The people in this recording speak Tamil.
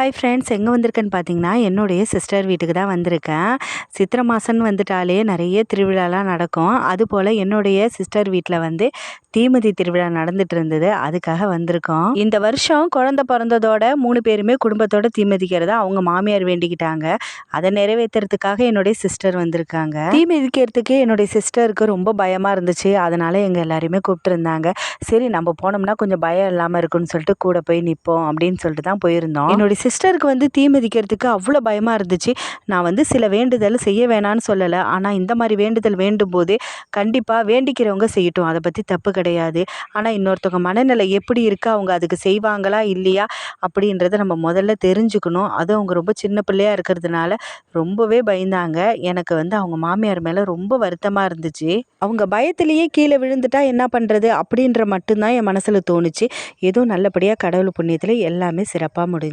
ஹாய் ஃப்ரெண்ட்ஸ் எங்கே வந்திருக்கேன்னு பார்த்தீங்கன்னா என்னுடைய சிஸ்டர் வீட்டுக்கு தான் வந்திருக்கேன். சித்திரை மாதம்னு வந்துட்டாலே நிறைய திருவிழாலாம் நடக்கும். அதுபோல் என்னுடைய சிஸ்டர் வீட்டில் வந்து தீமிதி திருவிழா நடந்துட்டு இருந்தது. அதுக்காக வந்திருக்கோம். இந்த வருஷம் குழந்த பிறந்ததோட மூணு பேருமே குடும்பத்தோட தீமதிக்கிறதா அவங்க மாமியார் வேண்டிக்கிட்டாங்க. அதை நிறைவேற்றுறதுக்காக என்னுடைய சிஸ்டர் வந்திருக்காங்க. தீமதிக்கிறதுக்கு என்னுடைய சிஸ்டருக்கு ரொம்ப பயமாக இருந்துச்சு. அதனால் எங்கள் எல்லாரையுமே கூப்பிட்டுருந்தாங்க சரி நம்ம போனோம்னா கொஞ்சம் பயம் இல்லாமல் இருக்குன்னு சொல்லிட்டு கூட போய் நிற்போம் அப்படின்னு சொல்லிட்டு தான் போயிருந்தோம். என்னுடைய சிஸ்டருக்கு வந்து தீ மிதிக்கிறதுக்கு அவ்வளோ பயமாக இருந்துச்சு. நான் வந்து சில வேண்டுதல் செய்ய வேணான்னு சொல்லலை. ஆனால் இந்த மாதிரி வேண்டுதல் வேண்டும் போதே கண்டிப்பாக வேண்டிக்கிறவங்க செய்யட்டும். அதை பற்றி தப்பு கிடையாது. ஆனால் இன்னொருத்தவங்க மனநிலை எப்படி இருக்குது அவங்க அதுக்கு செய்வாங்களா? இல்லையா? அப்படின்றத நம்ம முதல்ல தெரிஞ்சுக்கணும். அதுவும் அவங்க ரொம்ப சின்ன பிள்ளையாக இருக்கிறதுனால ரொம்பவே பயந்தாங்க. எனக்கு வந்து அவங்க மாமியார் மேலே ரொம்ப வருத்தமாக இருந்துச்சு. அவங்க பயத்திலேயே கீழே விழுந்துட்டா என்ன பண்ணுறது அப்படின்ற மட்டும்தான் என் மனசில் தோணுச்சு. ஏதோ நல்லபடியாக கடவுள் புண்ணியத்தில் எல்லாமே சிறப்பாக முடிஞ்சு